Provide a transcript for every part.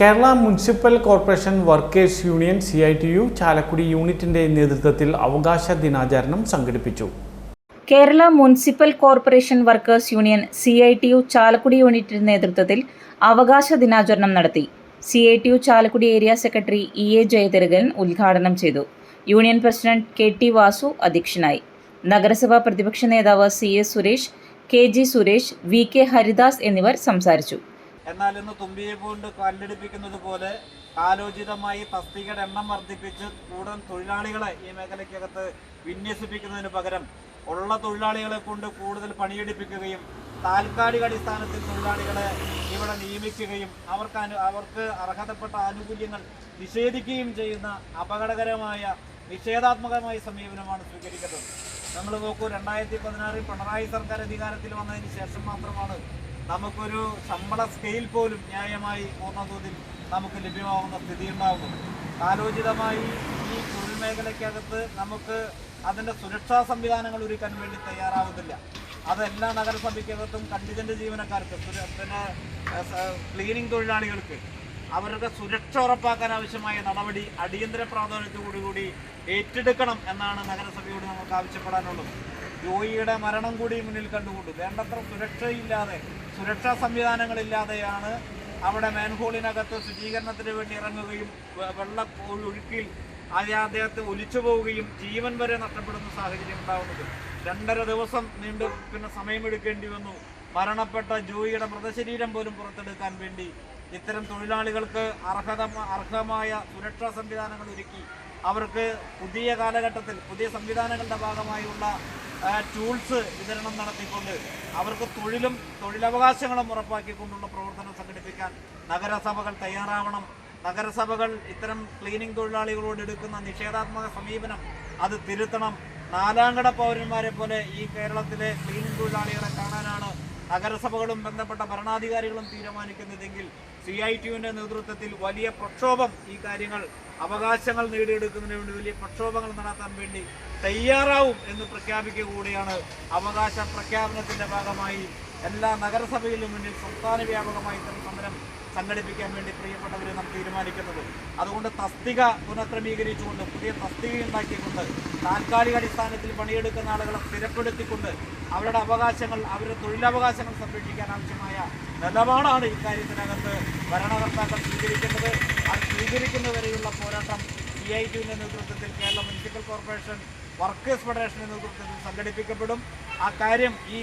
Kerala municipal corporation workers union C I T U Chalakudy യൂണിറ്റിന്റെ നേതൃത്വത്തിൽ അവകാശ ദിനാചരണം സംഘടിപ്പിച്ചു. Kerala municipal corporation workers union C I T U Chalakudy യൂണിറ്റിന്റെ നേതൃത്വത്തിൽ അവകാശ ദിനാചരണം നടത്തി. C I T U Chalakudy area secretary E A Jayathirakan ഉദ്ഘാടനം ചെയ്തു. Union president K T Vasu അധ്യക്ഷനായി. നഗരസഭാ പ്രതിപക്ഷ നേതാവ് C S Suresh K G Suresh V K Haridas എന്നിവർ സംസാരിച്ചു. എന്നാൽ ഇന്ന് തുമ്പിയെ കൊണ്ട് കല്ലെടുപ്പിക്കുന്നത് പോലെ കാലോചിതമായി തസ്തികയുടെ എണ്ണം വർദ്ധിപ്പിച്ച് കൂടുതൽ തൊഴിലാളികളെ ഈ മേഖലയ്ക്കകത്ത് വിന്യസിപ്പിക്കുന്നതിന് പകരം ഉള്ള തൊഴിലാളികളെ കൊണ്ട് കൂടുതൽ പണിയെടുപ്പിക്കുകയും താൽക്കാലിക അടിസ്ഥാനത്തിൽ തൊഴിലാളികളെ ഇവിടെ നിയമിക്കുകയും അവർക്ക് അവർക്ക് അർഹതപ്പെട്ട ആനുകൂല്യങ്ങൾ നിഷേധിക്കുകയും ചെയ്യുന്ന അപകടകരമായ നിഷേധാത്മകമായ സമീപനമാണ് സ്വീകരിക്കുന്നത്. നമ്മൾ നോക്കൂ രണ്ടായിരത്തി പതിനാറിൽ പിണറായി സർക്കാർ അധികാരത്തിൽ വന്നതിന് ശേഷം മാത്രമാണ് നമുക്കൊരു ശമ്പള സ്കെയിൽ പോലും ന്യായമായി പൂർണതോതിൽ നമുക്ക് ലഭ്യമാവുന്ന സ്ഥിതി ഉണ്ടാകുന്നു കാലോചിതമായി ഈ തൊഴിൽ മേഖലയ്ക്കകത്ത് നമുക്ക് അതിന്റെ സുരക്ഷാ സംവിധാനങ്ങൾ ഒരുക്കാൻ വേണ്ടി തയ്യാറാവുന്നില്ല. അത് എല്ലാ നഗരസഭയ്ക്കകത്തും കണ്ടിജന്റ് ജീവനക്കാർക്ക് പിന്നെ ക്ലീനിങ് തൊഴിലാളികൾക്ക് അവരുടെ സുരക്ഷ ഉറപ്പാക്കാൻ ആവശ്യമായ നടപടി അടിയന്തര പ്രാധാന്യത്തോടുകൂടി ഏറ്റെടുക്കണം എന്നാണ് നഗരസഭയോട് നമുക്ക് ആവശ്യപ്പെടാനുള്ളത്. ജോയിയുടെ മരണം കൂടി മുന്നിൽ കണ്ടുകൊണ്ട് വേണ്ടത്ര സുരക്ഷയില്ലാതെ സുരക്ഷാ സംവിധാനങ്ങളില്ലാതെയാണ് അവിടെ മാൻഹോളിനകത്ത് ശുചീകരണത്തിന് വേണ്ടി ഇറങ്ങുകയും വെള്ള ഒഴുക്കിൽ അത് അദ്ദേഹത്തെ ഒലിച്ചു പോവുകയും ജീവൻ വരെ നഷ്ടപ്പെടുന്ന സാഹചര്യം ഉണ്ടാവുന്നത്. രണ്ടര ദിവസം നീണ്ടു പിന്നെ സമയമെടുക്കേണ്ടി വന്നു. മരണപ്പെട്ട ജോയിയുടെ മൃതശരീരം പോലും പുറത്തെടുക്കാൻ വേണ്ടി ഇത്തരം തൊഴിലാളികൾക്ക് അർഹത അർഹമായ സുരക്ഷാ സംവിധാനങ്ങൾ ഒരുക്കി. അവർക്ക് പുതിയ കാലഘട്ടത്തിൽ പുതിയ സംവിധാനങ്ങളുടെ ഭാഗമായുള്ള ടൂൾസ് വിതരണം നടത്തിക്കൊണ്ട് അവർക്ക് തൊഴിലും തൊഴിലവകാശങ്ങളും ഉറപ്പാക്കിക്കൊണ്ടുള്ള പ്രവർത്തനം സംഘടിപ്പിക്കാൻ നഗരസഭകൾ തയ്യാറാവണം. നഗരസഭകൾ ഇത്തരം ക്ലീനിങ് തൊഴിലാളികളോട് എടുക്കുന്ന നിഷേധാത്മക സമീപനം അത് തിരുത്തണം. നാലാംകട പൗരന്മാരെ പോലെ ഈ കേരളത്തിലെ ക്ലീനിങ് തൊഴിലാളികളെ കാണാനാണ് നഗരസഭകളും ബന്ധപ്പെട്ട ഭരണാധികാരികളും തീരുമാനിക്കുന്നതെങ്കിൽ സി ഐ ടിയുവിന്റെ നേതൃത്വത്തിൽ വലിയ പ്രക്ഷോഭം ഈ കാര്യങ്ങൾ അവകാശങ്ങൾ നേടിയെടുക്കുന്നതിന് വേണ്ടി വലിയ പ്രക്ഷോഭങ്ങൾ നടത്താൻ വേണ്ടി തയ്യാറാവും എന്ന് പ്രഖ്യാപിക്കുക കൂടിയാണ് അവകാശ പ്രഖ്യാപനത്തിന്റെ ഭാഗമായി എല്ലാ നഗരസഭയിലും മുന്നിൽ സംസ്ഥാന വ്യാപകമായി ഇത്തരം സമരം സംഘടിപ്പിക്കാൻ വേണ്ടി പ്രിയപ്പെട്ടവരെ നാം തീരുമാനിക്കുന്നത്. അതുകൊണ്ട് തസ്തിക പുനഃക്രമീകരിച്ചുകൊണ്ട് പുതിയ തസ്തിക ഉണ്ടാക്കിക്കൊണ്ട് താൽക്കാലിക അടിസ്ഥാനത്തിൽ പണിയെടുക്കുന്ന ആളുകളെ സ്ഥിരപ്പെടുത്തിക്കൊണ്ട് അവരുടെ അവകാശങ്ങൾ അവരുടെ തൊഴിലവകാശങ്ങൾ സംരക്ഷിക്കാൻ ആവശ്യമായ നിലപാടാണ് ഇക്കാര്യത്തിനകത്ത് ഭരണകർത്താക്കൾ സ്വീകരിക്കുന്നത്. അത് സ്വീകരിക്കുന്നവരെയുള്ള പോരാട്ടം സി ഐ ടിയുടെ നേതൃത്വത്തിൽ കേരള മുനിസിപ്പൽ കോർപ്പറേഷൻ വർക്കേഴ്സ് ഫെഡറേഷന്റെ നേതൃത്വത്തിൽ സംഘടിപ്പിക്കപ്പെടും. ആ കാര്യം ഈ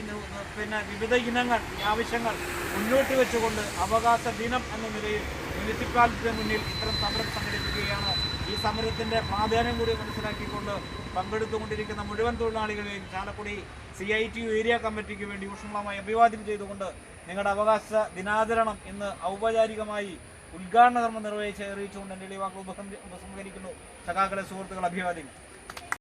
പിന്നെ വിവിധ ഇനങ്ങൾ ഈ ആവശ്യങ്ങൾ മുന്നോട്ട് വെച്ചുകൊണ്ട് അവകാശ ദിനം എന്ന നിലയിൽ മുനിസിപ്പാലിറ്റിയുടെ മുന്നിൽ ഇത്തരം സമരം സംഘടിപ്പിക്കുകയാണ്. ഈ സമരത്തിന്റെ പ്രാധാന്യം കൂടി മനസ്സിലാക്കിക്കൊണ്ട് പങ്കെടുത്തുകൊണ്ടിരിക്കുന്ന മുഴുവൻ തൊഴിലാളികളെയും Chalakudy C I T U area കമ്മിറ്റിക്ക് വേണ്ടി ഊഷ്മളമായി അഭിവാദ്യം ചെയ്തുകൊണ്ട് നിങ്ങളുടെ അവകാശ ദിനാചരണം ഇന്ന് ഔപചാരികമായി ഉദ്ഘാടന കർമ്മം നിർവഹിച്ച് അറിയിച്ചുകൊണ്ട് എന്റെ വാക്കുകൾ ഉപസം ഉപസംഹരിക്കുന്നു. സഖാക്കളെ സുഹൃത്തുക്കൾ അഭിവാദ്യങ്ങൾ.